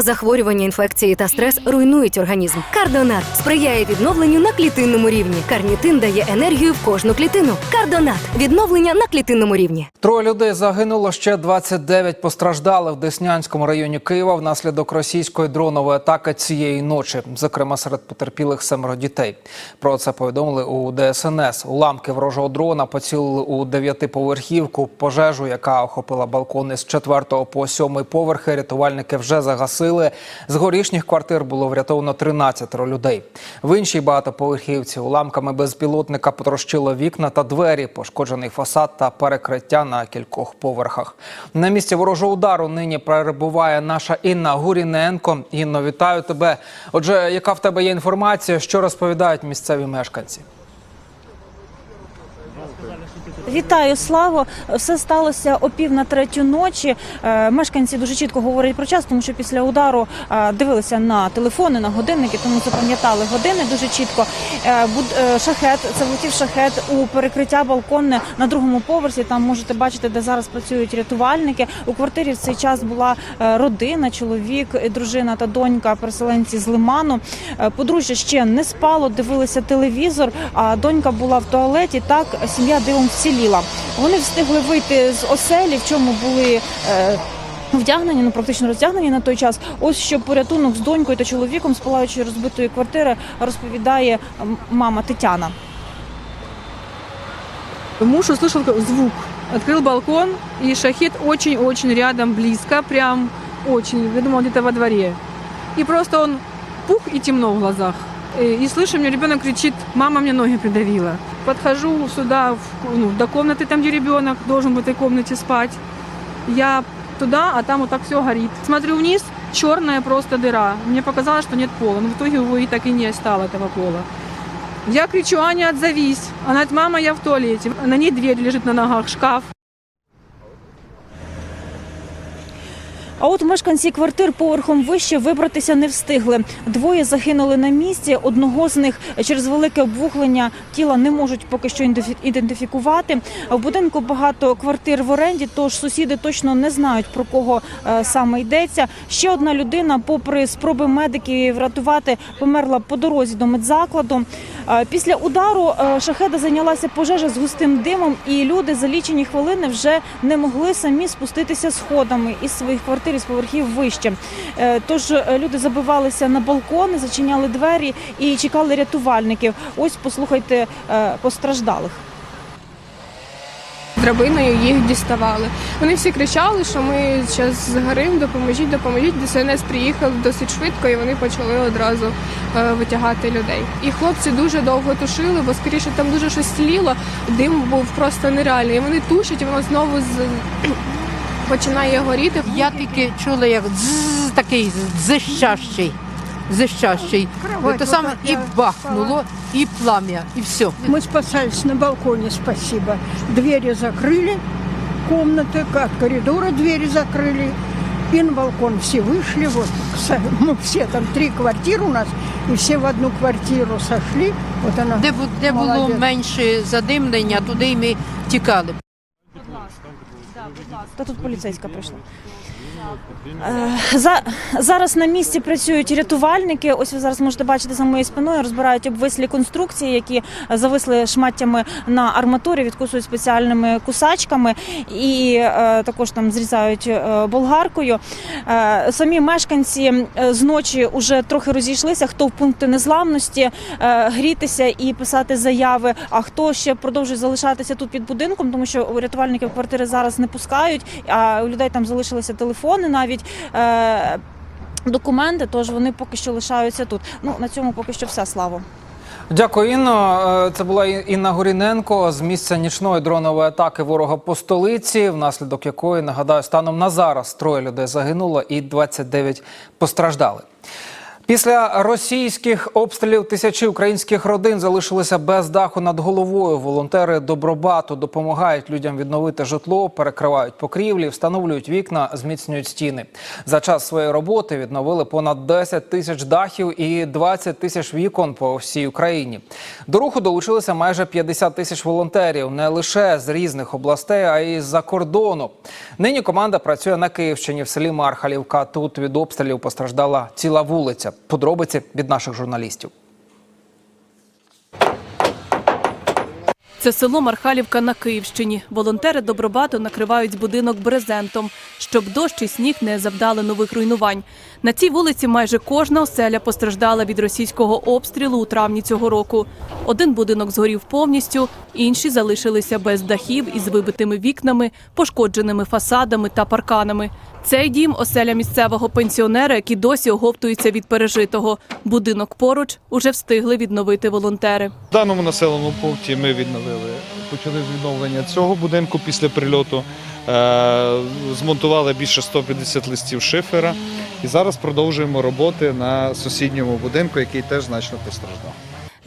Захворювання, інфекції та стрес руйнують організм. Кардонат сприяє відновленню на клітинному рівні. Карнітин дає енергію в кожну клітину. Кардонат відновлення на клітинному рівні. Троє людей загинуло ще 29 постраждали в Деснянському районі Києва внаслідок російської дронової атаки цієї ночі. Зокрема, серед потерпілих семеро дітей. Про це повідомили у ДСНС. Уламки ворожого дрона поцілили у дев'ятиповерхівку. Пожежу, яка охопила балкони з 4 по 7 поверхи. Рятувальники вже загасили. З горішніх квартир було врятовано 13 людей. В іншій багатоповерхівці уламками безпілотника потрощило вікна та двері, пошкоджений фасад та перекриття на кількох поверхах. На місці ворожого удару нині перебуває наша Інна Гуріненко. Інно, вітаю тебе. Отже, яка в тебе є інформація, що розповідають місцеві мешканці? Вітаю, Славо! Все сталося о пів на третю ночі. Е, Мешканці дуже чітко говорять про час, тому що після удару е, дивилися на телефони, на годинники, тому запам'ятали години дуже чітко. Е, Шахет це влетів шахет у перекриття балконне на другому поверсі. Там можете бачити, де зараз працюють рятувальники. У квартирі в цей час була родина, чоловік, дружина та донька, переселенці з Лиману. Подружжя ще не спало, дивилися телевізор. А донька була в туалеті. Так сім'я дивом вціліла. Вони встигли вийти з оселі, в чому були. Е, Вдягнені, ну практично роздягнені на той час. Ось що порятунок з донькою та чоловіком з палаючої розбитої квартири розповідає мама Тетяна. Муж услышал звук, открыл балкон, и шахет очень-очень рядом, близко, прям очень, я думала, где-то во дворе. И просто он пух и темно в глазах. Э, И слышу, мне ребенок кричит, мама мне ноги придавила. Подхожу сюда, в- ну, до комнаты, там, где ребенок должен в этой комнате спать. Я туда, а там вот так все горит. Смотрю вниз, черная просто дыра. Мне показалось, что нет пола, но в итоге его и так и не стало, этого пола. Я кричу, Аня, отзовись. Она говорит, мама, я в туалете. На ней дверь лежит на ногах, шкаф. А от мешканці квартир поверхом вище вибратися не встигли. Двоє загинули на місці. Одного з них через велике обвуглення тіла не можуть поки що ідентифі- ідентифікувати. В будинку багато квартир в оренді, тож сусіди точно не знають про кого е, саме йдеться. Ще одна людина, попри спроби медиків врятувати, померла по дорозі до медзакладу. Е, Після удару е, шахеда зайнялася пожежа з густим димом, і люди за лічені хвилини вже не могли самі спуститися сходами із своїх квартир із поверхів вище. Е, Тож люди забивалися на балкони, зачиняли двері і чекали рятувальників. Ось послухайте постраждалих. Драбиною їх діставали. Вони всі кричали, що ми зараз згорим, допоможіть, допоможіть. ДСНС приїхав досить швидко і вони почали одразу е, витягати людей. І хлопці дуже довго тушили, бо скоріше там дуже щось тліло, дим був просто нереальний. І вони тушать, і воно знову з... починає горіти. Я тільки чула, як дзз такий зищащий Зищащий. То саме і бахнуло, і плам'я, і все. Мы спасались на балконе, спасибо. Двери закрыли, комнаты, как коридора двери закрыли. И на балкон все вышли, вот с- мы все там три квартиры у нас, и все в одну квартиру сошли. Вот она. Де, бу- де було Молодець. менше задимлення, туди й ми тікали. Та тут поліцейська прийшла. Е, За, зараз на місці працюють рятувальники. Ось ви зараз можете бачити за моєю спиною. Розбирають обвислі конструкції, які зависли шматтями на арматурі, відкусують спеціальними кусачками і е, також там зрізають е, болгаркою. Е, самі мешканці е, з ночі вже трохи розійшлися. Хто в пункти незламності е, грітися і писати заяви, а хто ще продовжує залишатися тут під будинком, тому що рятувальників квартири зараз не пускають, а у людей там залишилися телефони навіть. Е, Документи, тож вони поки що лишаються тут. Ну на цьому поки що все слава. Дякую, Інно. Е, Це була Інна Горіненко з місця нічної дронової атаки ворога по столиці, внаслідок якої нагадаю, станом на зараз троє людей загинуло і 29 постраждали. Після російських обстрілів тисячі українських родин залишилися без даху над головою. Волонтери Добробату допомагають людям відновити житло, перекривають покрівлі, встановлюють вікна, зміцнюють стіни. За час своєї роботи відновили понад 10 тисяч дахів і 20 тисяч вікон по всій Україні. До руху долучилися майже 50 тисяч волонтерів не лише з різних областей, а й з-за кордону. Нині команда працює на Київщині в селі Мархалівка. Тут від обстрілів постраждала ціла вулиця. Подробиці від наших журналістів. Це село Мархалівка на Київщині. Волонтери Добробату накривають будинок брезентом, щоб дощ і сніг не завдали нових руйнувань. На цій вулиці майже кожна оселя постраждала від російського обстрілу у травні цього року. Один будинок згорів повністю, інші залишилися без дахів із вибитими вікнами, пошкодженими фасадами та парканами. Цей дім оселя місцевого пенсіонера, який досі оговтується від пережитого. Будинок поруч уже встигли відновити волонтери. В даному населеному пункті ми відновили, почали з відновлення цього будинку після прильоту. Е, Змонтували більше 150 листів шифера і зараз продовжуємо роботи на сусідньому будинку, який теж значно постраждав.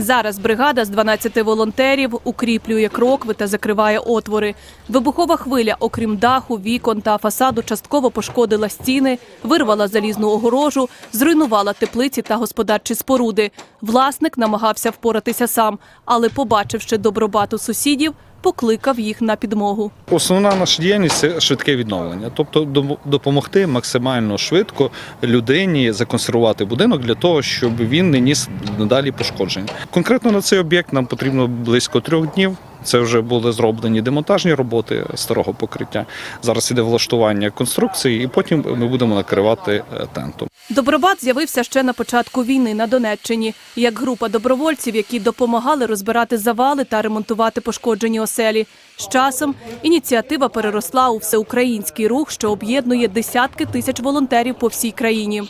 Зараз бригада з 12 волонтерів укріплює крокви та закриває отвори. Вибухова хвиля, окрім даху, вікон та фасаду, частково пошкодила стіни, вирвала залізну огорожу, зруйнувала теплиці та господарчі споруди. Власник намагався впоратися сам, але, побачивши добробату сусідів, покликав їх на підмогу. Основна наша діяльність це швидке відновлення, тобто допомогти максимально швидко людині законсервувати будинок для того, щоб він не ніс надалі пошкоджень. Конкретно на цей об'єкт нам потрібно близько трьох днів. Це вже були зроблені демонтажні роботи старого покриття. Зараз іде влаштування конструкції, і потім ми будемо накривати е, тентом. Добробат з'явився ще на початку війни на Донеччині, як група добровольців, які допомагали розбирати завали та ремонтувати пошкоджені оселі. З часом ініціатива переросла у всеукраїнський рух, що об'єднує десятки тисяч волонтерів по всій країні.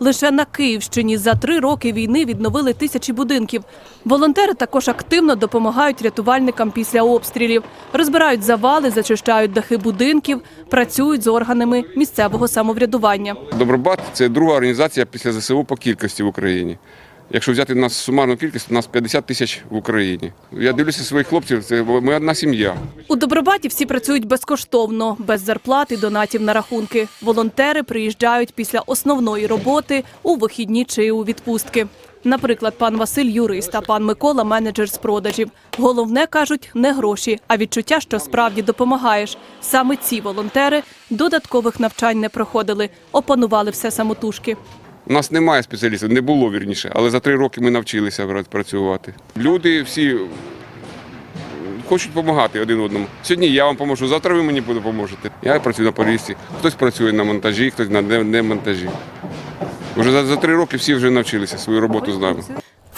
Лише на Київщині за три роки війни відновили тисячі будинків. Волонтери також активно допомагають рятувальникам після обстрілів, розбирають завали, зачищають дахи будинків, працюють з органами місцевого самоврядування. Добробат це друга організація після ЗСУ по кількості в Україні. Якщо взяти нас сумарну кількість, у нас 50 тисяч в Україні. Я дивлюся своїх хлопців, це ми одна сім'я. У Добробаті всі працюють безкоштовно, без зарплат і донатів на рахунки. Волонтери приїжджають після основної роботи у вихідні чи у відпустки. Наприклад, пан Василь юрист, а пан Микола менеджер з продажів. Головне кажуть не гроші, а відчуття, що справді допомагаєш. Саме ці волонтери додаткових навчань не проходили, опанували все самотужки. У нас немає спеціалістів, не було вірніше, але за три роки ми навчилися працювати. Люди всі хочуть допомагати один одному. Сьогодні я вам поможу, завтра ви мені допоможете. Я працюю на порізці, хтось працює на монтажі, хтось на демонтажі. За, за три роки всі вже навчилися свою роботу з нами.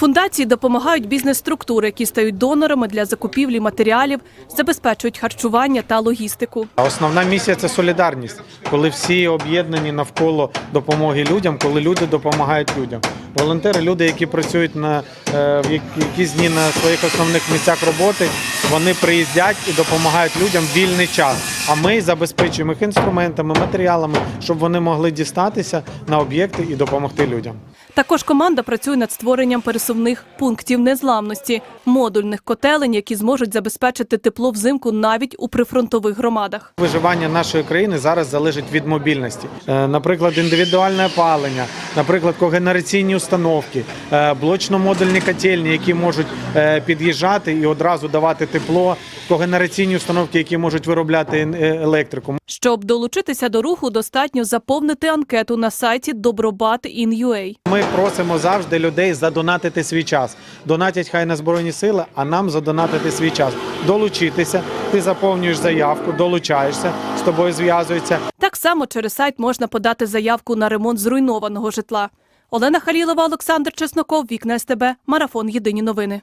Фундації допомагають бізнес-структури, які стають донорами для закупівлі матеріалів, забезпечують харчування та логістику. Основна місія це солідарність, коли всі об'єднані навколо допомоги людям, коли люди допомагають людям. Волонтери, люди, які працюють на е, в якісь дні на своїх основних місцях роботи, вони приїздять і допомагають людям в вільний час. А ми забезпечуємо їх інструментами, матеріалами, щоб вони могли дістатися на об'єкти і допомогти людям. Також команда працює над створенням пересувних пунктів незламності, модульних котелень, які зможуть забезпечити тепло взимку навіть у прифронтових громадах. Виживання нашої країни зараз залежить від мобільності. Е, Наприклад, індивідуальне опалення, наприклад, когенераційні установки, е, блочно-модульні котельні, які можуть е, під'їжджати і одразу давати тепло, когенераційні установки, які можуть виробляти електрику. Щоб долучитися до руху, достатньо заповнити анкету на сайті Добробат.in.ua. Ми просимо завжди людей задонатити свій час. Донатять хай на збройні сили, а нам задонатити свій час. Долучитися. Ти заповнюєш заявку, долучаєшся, з тобою зв'язуються. Так само через сайт можна подати заявку на ремонт зруйнованого житла. Олена Халілова, Олександр Чесноков, Вікна СТБ, Марафон Єдині новини.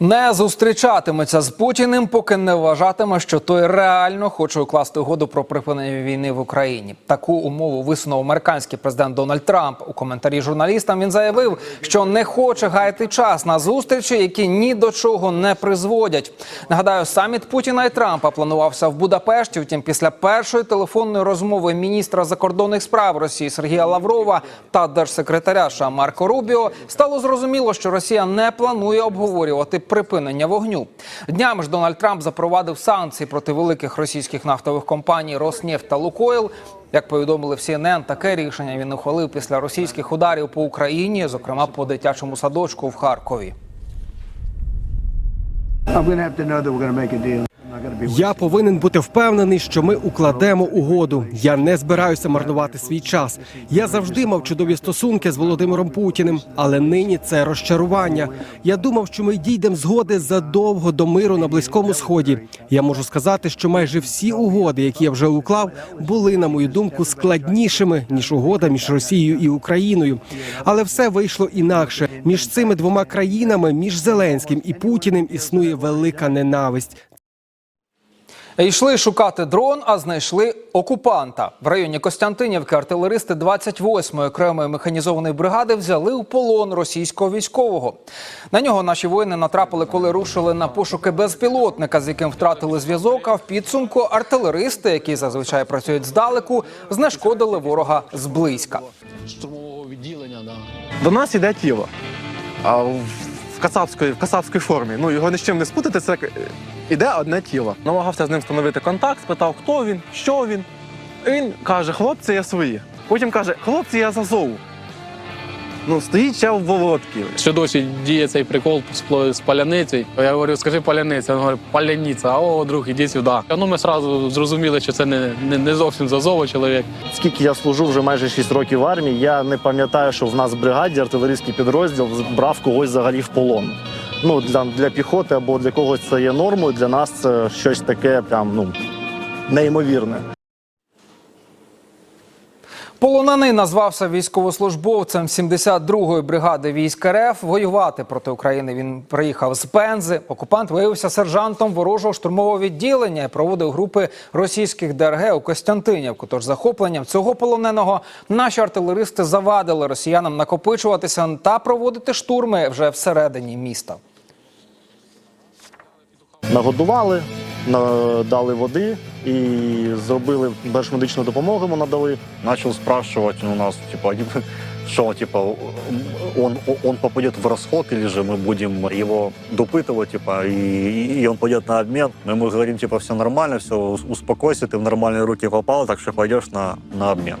Не зустрічатиметься з Путіним, поки не вважатиме, що той реально хоче укласти угоду про припинення війни в Україні. Таку умову висунув американський президент Дональд Трамп. У коментарі журналістам він заявив, що не хоче гаяти час на зустрічі, які ні до чого не призводять. Нагадаю, саміт Путіна і Трампа планувався в Будапешті. Втім, після першої телефонної розмови міністра закордонних справ Росії Сергія Лаврова та держсекретаря США Марко Рубіо стало зрозуміло, що Росія не планує обговорювати припинення вогню. Днями ж Дональд Трамп запровадив санкції проти великих російських нафтових компаній Роснефть та Лукойл. Як повідомили в CNN, таке рішення він ухвалив після російських ударів по Україні, зокрема по дитячому садочку в Харкові. Я повинен бути впевнений, що ми укладемо угоду. Я не збираюся марнувати свій час. Я завжди мав чудові стосунки з Володимиром Путіним, але нині це розчарування. Я думав, що ми дійдемо згоди задовго до миру на близькому сході. Я можу сказати, що майже всі угоди, які я вже уклав, були, на мою думку, складнішими ніж угода між Росією і Україною. Але все вийшло інакше. Між цими двома країнами, між Зеленським і Путіним, існує велика ненависть. Йшли шукати дрон, а знайшли окупанта. В районі Костянтинівки артилеристи 28-ї окремої механізованої бригади взяли у полон російського військового. На нього наші воїни натрапили, коли рушили на пошуки безпілотника, з яким втратили зв'язок. А в підсумку артилеристи, які зазвичай працюють здалеку, знешкодили ворога зблизька. До нас іде тіло. А в в кацапської, в кацапській формі. Ну його ні з чим не спутати, це е, іде одне тіло. Намагався з ним встановити контакт, спитав, хто він, що він. Він каже, хлопці, я свої. Потім каже, хлопці, я з Азову. Ну, стоїть ще в Володки. Ще досі діє цей прикол з паляницею. Я говорю, скажи паляниця. Він говорить, паляниця, а о, друг, іди сюди. Ну, ми одразу зрозуміли, що це не, не, не зовсім зазово чоловік. Скільки я служу вже майже 6 років в армії, я не пам'ятаю, що в нас в бригаді артилерійський підрозділ брав когось взагалі в полон. Ну, для, для піхоти або для когось це є нормою, для нас це щось таке прям ну, неймовірне. Полонений назвався військовослужбовцем 72-ї бригади військ РФ. Воювати проти України він приїхав з Пензи. Окупант виявився сержантом ворожого штурмового відділення і проводив групи російських ДРГ у Костянтинівку. Тож захопленням цього полоненого наші артилеристи завадили росіянам накопичуватися та проводити штурми вже всередині міста. Нагодували, на- дали води і зробили першу медичну допомогу. Йому надали. начал спрашивать у нас, типа, что, типа, он, он попадет в расход или же мы будем его допытывать, типа, и, и он пойдет на обмен. Мы ему говорим, типа, все нормально, все, успокойся, ты в нормальные руки попал, так что пойдешь на, на обмен.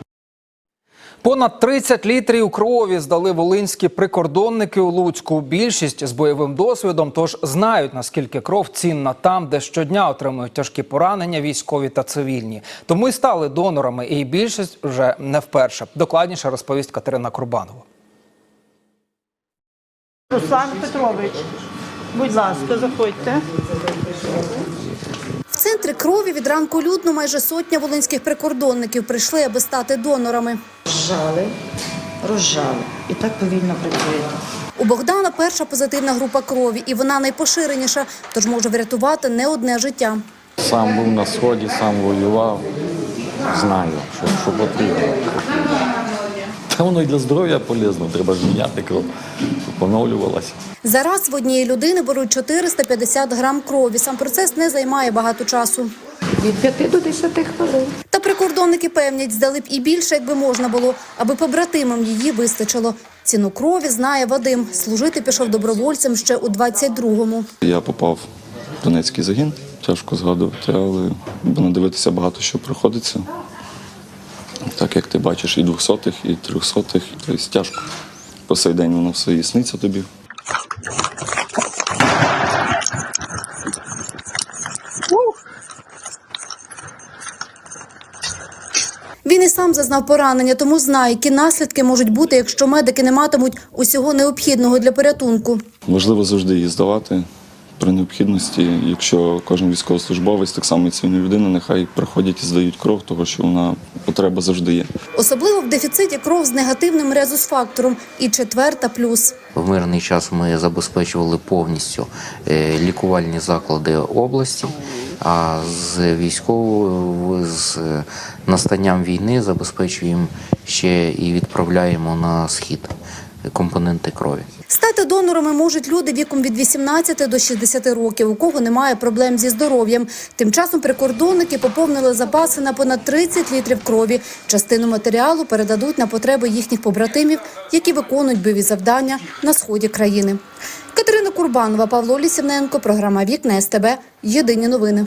Понад 30 літрів крові здали волинські прикордонники у Луцьку. Більшість з бойовим досвідом, тож знають наскільки кров цінна там, де щодня отримують тяжкі поранення військові та цивільні. Тому й стали донорами, і більшість вже не вперше. Докладніше розповість Катерина Курбанова. Руслан Петрович, будь ласка, заходьте. В центрі крові від ранку людно майже сотня волинських прикордонників прийшли, аби стати донорами. Розжали, розжали. І так повільно працюєте. У Богдана перша позитивна група крові, і вона найпоширеніша, тож може врятувати не одне життя. Сам був на сході, сам воював. Знаю, що, що потрібно. Та воно і для здоров'я полезно, треба ж міняти кров, щоб поновлювалася. Зараз в однієї людини беруть 450 грам крові. Сам процес не займає багато часу. Від 5 до 10 хвилин. Та прикордонники певнять, здали б і більше, якби можна було, аби побратимам її вистачило. Ціну крові знає Вадим. Служити пішов добровольцем ще у 22-му. Я попав в Донецький загін, тяжко згадувати, але будемо дивитися багато що приходиться. Так як ти бачиш, і двохсотих, і трьохсотих, тобто тяжко. По сей день воно все і сниться тобі. Він і сам зазнав поранення, тому знає, які наслідки можуть бути, якщо медики не матимуть усього необхідного для порятунку. Можливо, завжди її здавати, при необхідності, якщо кожен військовослужбовець, так само і цивільна людина, нехай приходять і здають кров, тому що вона потреба завжди є. Особливо в дефіциті кров з негативним резус-фактором і четверта плюс. В мирний час ми забезпечували повністю е, лікувальні заклади області, а з військовою з настанням війни забезпечуємо ще і відправляємо на схід компоненти крові. Стати донорами можуть люди віком від 18 до 60 років, у кого немає проблем зі здоров'ям. Тим часом прикордонники поповнили запаси на понад 30 літрів крові. Частину матеріалу передадуть на потреби їхніх побратимів, які виконують бойові завдання на сході країни. Катерина Курбанова, Павло Лісівненко, програма Вікна СТБ. Єдині новини.